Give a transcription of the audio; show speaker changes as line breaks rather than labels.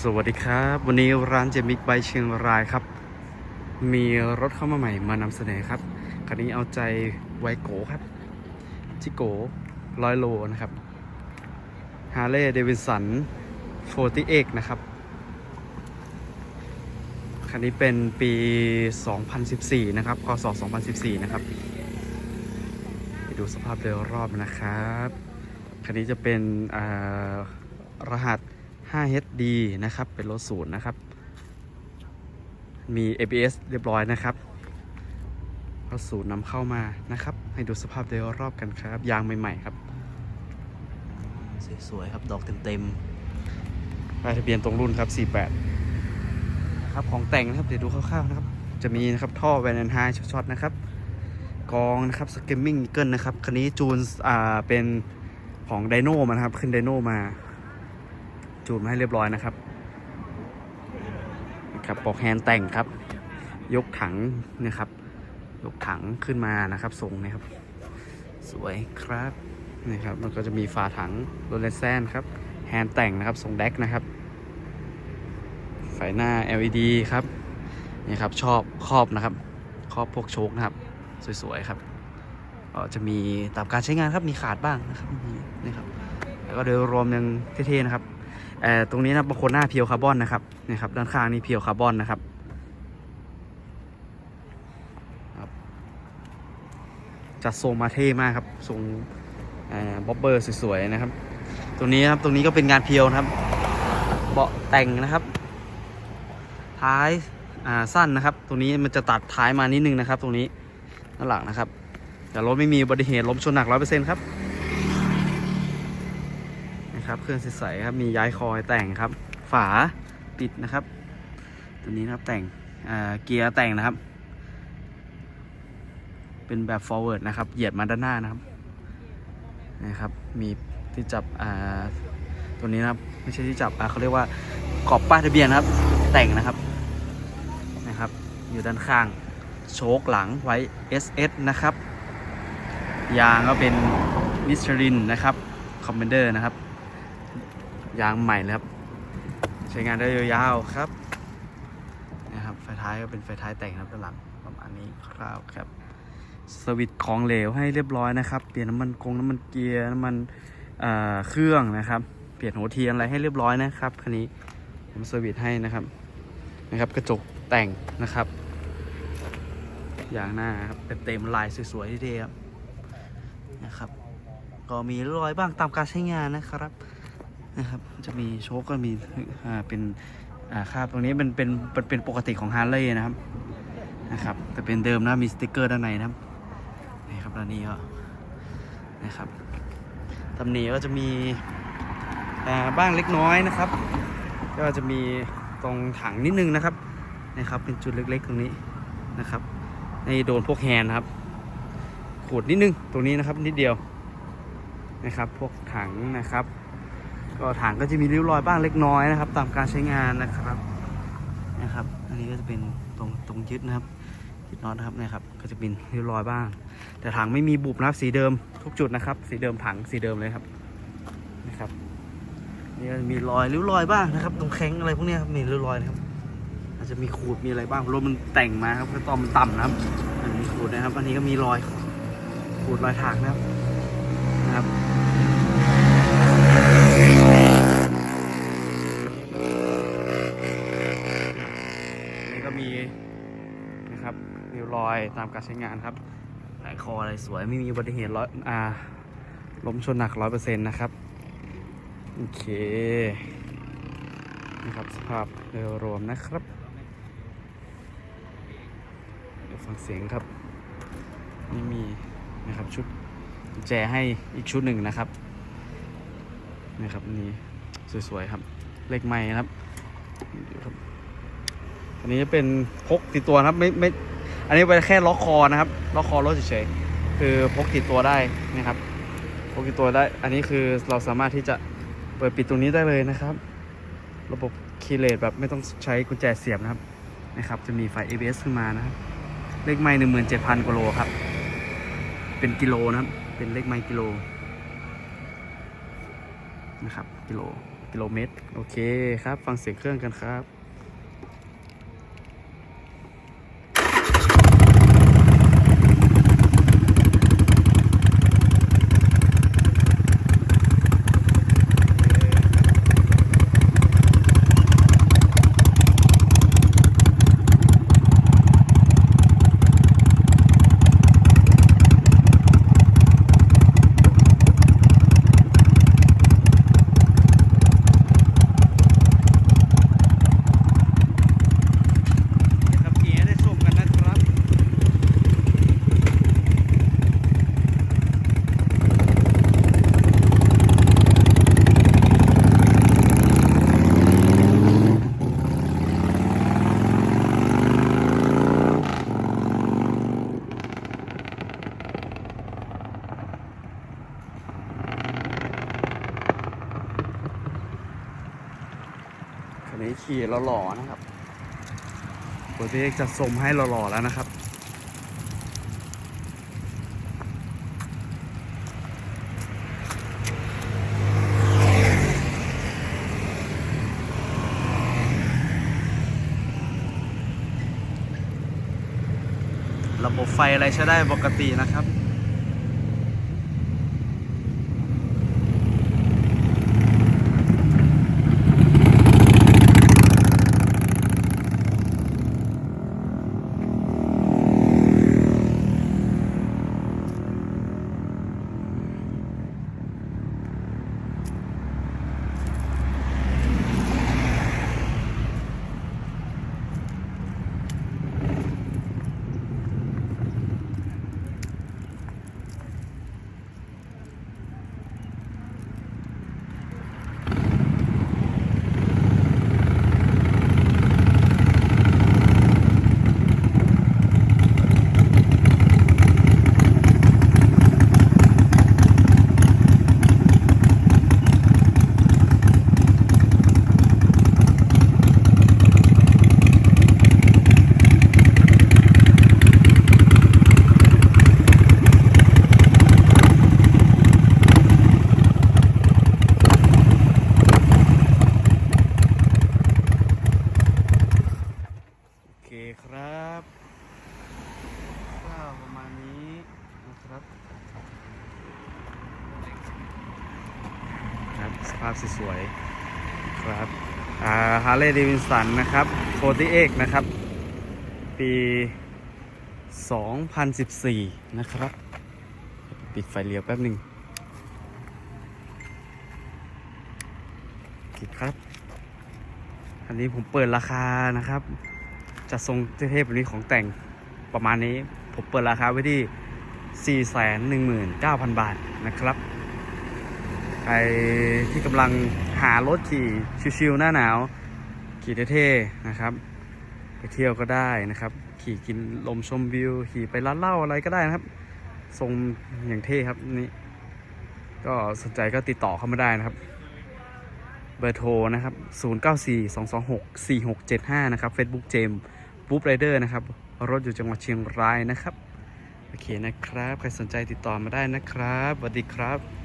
สวัสดีครับ วันนี้ร้านเจมิกไบเชียงรายครับ มีรถเข้ามาใหม่มานำเสนอครับ คันนี้เอาใจไวโกครับ จิโกร้อยโลนะครับฮาร์เลย์เดวินสัน48นะครับ คันนี้เป็นปี 2014 นะครับคศ2014 นะครับ ไปดูสภาพโดยรอบนะครับ คันนี้จะเป็นรหัส 5HD นะครับ เป็นรถศูนย์นะครับ มี ABS เรียบร้อยนะครับรถศูนย์นำเข้ามานะครับ ให้ดูสภาพโดยรอบกันครับ ยางใหม่ๆครับ สวยๆครับ ดอกเต็มๆป้ายทะเบียนตรงรุ่นครับ 48ครับ ของแต่งนะครับ เดี๋ยวดูคร่าวๆนะครับ จะมีนะครับ ท่อแวนแอนไฮช็อตๆนะครับกองนะครับสเกมมิ่งนิเกิลนะครับ คันนี้จูน อ่า เป็นของไดโนมานะครับ ขึ้นไดโนมา จูนมาให้เรียบร้อยนะครับนะครับปลอกแฮนด์แต่งครับ ยกถังนะครับ ยกถังขึ้นมานะครับทรงนะครับ สวยครับนะครับแล้วก็จะมีฝาถังโรเลนแซนครับแฮนด์แต่งนะครับทรงแดกนะครับไฟหน้า LED ครับนี่ครับชอบครอบนะครับครอบพวกโชคนะครับ สวยๆครับก็จะมีตามการใช้งานครับมีขาดบ้างนะครับนี่ครับแล้วก็โดยรวมยังเท่ๆนะครับ ตรงนี้นะบางคนหน้าเพียวคาร์บอนนะครับนี่ครับ ด้านข้างนี่เพียวคาร์บอนนะครับจัดทรงมาเท่มากครับทรงบ๊อบเบอร์สวยๆนะครับตรงนี้ครับตรงนี้ก็เป็นงานเพียวนะครับ เบาะแต่งนะครับ ท้ายสั้นนะครับ ตรงนี้มันจะตัดท้ายมานิดนึงนะครับ ตรงนี้ด้านหลังนะครับแต่รถไม่มีอุบัติเหตุล้มชนหนักร้อยเปอร์เซ็นต์ครับ ครับเครื่องใสๆครับมีย้ายคอยแต่งครับ ฝาปิดนะครับ ตัวนี้นะครับแต่งเกียร์แต่งนะครับ เป็นแบบ forward นะครับ เหยียดมาด้านหน้านะครับนะครับ มีที่จับอ่าตัวนี้นะครับ ไม่ใช่ที่จับอ่าเขาเรียกว่ากรอบป้ายทะเบียนนะครับ แต่งนะครับนะครับ อยู่ด้านข้างโชคหลังไว้ SS นะครับยางก็เป็นมิชลินนะครับ คอมเมนเดอร์นะครับ ยางใหม่เลยครับ ใช้งานได้ยาวๆครับนะครับไฟท้ายก็เป็นไฟท้ายแต่งครับด้านหลังประมาณนี้คร่าวครับสวิตช์ของเหลวให้เรียบร้อยนะครับ เปลี่ยนน้ำมันกงน้ำมันเกียร์น้ำมันเเครื่องนะครับ เปลี่ยนหัวเทียนอะไรให้เรียบร้อยนะครับคันนี้ผมสวิตช์ให้นะครับนะครับ กระจกแต่งนะครับยางหน้าครับเต็มๆลายสวยๆที่เท่ครับนะครับ ก็มีรอยบ้างตามการใช้งานนะครับ นะครับ จะมีโชคก็มีอ่าเป็นอ่าคาบตรงนี้เป็นเป็นเป็นเป็นปกติของฮาร์เลย์นะครับนะครับ แต่เป็นเดิมนะมีสติกเกอร์ด้านในนะครับนี่ครับด้านนี้ก็นะครับตำหนิก็จะมีอ่าบ้างเล็กน้อยนะครับ ก็จะมีตรงถังนิดนึงนะครับนะครับ เป็นจุดเล็กๆตรงนี้นะครับในโดนพวกแฮนด์ครับขูดนิดนึงตรงนี้นะครับนิดเดียวนะครับ พวกถังนะครับ ก็ถังก็จะมีริ้วรอยบ้างเล็กน้อยนะครับ ตามการใช้งานนะครับนะครับ อันนี้ก็จะเป็นตรงตรงยึดนะครับยึดน็อตนะครับนะครับก็จะเป็นริ้วรอยบ้าง แต่ถังไม่มีบุบนะครับสีเดิมทุกจุดนะครับ สีเดิมถังสีเดิมเลยครับนะครับนี่ก็มีรอยริ้วรอยบ้างนะครับ ตรงแข้งอะไรพวกนี้ครับมีริ้วรอยนะครับ อาจจะมีขูดมีอะไรบ้างรถมันแต่งมาครับเพระตอนมันต่ำนะครับอันนี้ขูดนะครับ อันนี้ก็มีรอยขูดรอยถากนะครับนะครับ นี่ก็มีนะค ริ้วรอยตามการใช้งานครับหลายคออะไรสวยไม่มีอุบัติเหตุร้อยอ่าล้มชนหนักร้อยเปอร์เซ็นต์นะครับ โอเคนะครับสภาพโดยรวมนะครับเดี๋ยวฟังเสียงครับนี่มีนะครับชุดแจให้อีกชุดหนึ่งนะครับนะครับนี่สวยๆครับ เลขไม้นะครับอันนี้จะเป็นพกติดตัวครับไม่ไม่ อันนี้เป็นแค่ล็อกคอนะครับ ล็อกคอรถเฉยๆคือพกติดตัวได้นะครับ พกติดตัวได้ อันนี้คือเราสามารถที่จะเปิดปิดตรงนี้ได้เลยนะครับ ระบบคีย์เลสแบบไม่ต้องใช้กุญแจเสียบนะครับนะครับ จะมีไฟ ABS ขึ้นมานะครับ เลขไม้หนึ่งหมื่นเจ็ดพันกิโลครับ เป็นกิโลนะครับ เป็นเลขไม้กิโลนะครับ กิโล กิโลเมตร โอเคครับ ฟังเสียงเครื่องกันครับครับ คันนี้ขี่หล่อๆนะครับโปรเจกจะสมให้หล่อๆแล้วนะครับระบบไฟอะไรใช้ได้ปกตินะครับ โอเคครับก็ประมาณนี้นะครับ ครับส ภาพสวยๆครับอ่าฮาร์เลย์เดวินสันนะครับโ o ตี้เอกนะครับ ปี 2014 นะครับ ปิดไฟเลี้ยวแป๊บหนึ่งโอเครับ อันนี้ผมเปิดราคานะครับจัดทรงเทพแบบนี้ของแต่งประมาณนี้ ผมเปิดราคาไว้ที่ 419,000 บาทนะครับ ใครที่กำลังหารถขี่ชิวๆหน้าหนาว ขี่เท่ๆนะครับ ไปเที่ยวก็ได้นะครับ ขี่กินลมชมวิว ขี่ไปร้านเหล้าอะไรก็ได้นะครับ ทรงอย่างเท่ครับนี่ก็สนใจก็ติดต่อเข้ามาได้นะครับ เบอร์โทรนะครับ 0942264675 นะครับ Facebook เจมปุ๊บไรเดอร์นะครับ รถอยู่จังหวัดเชียงรายนะครับ โอเคนะครับ ใครสนใจติดต่อมาได้นะครับสวัสดีครับ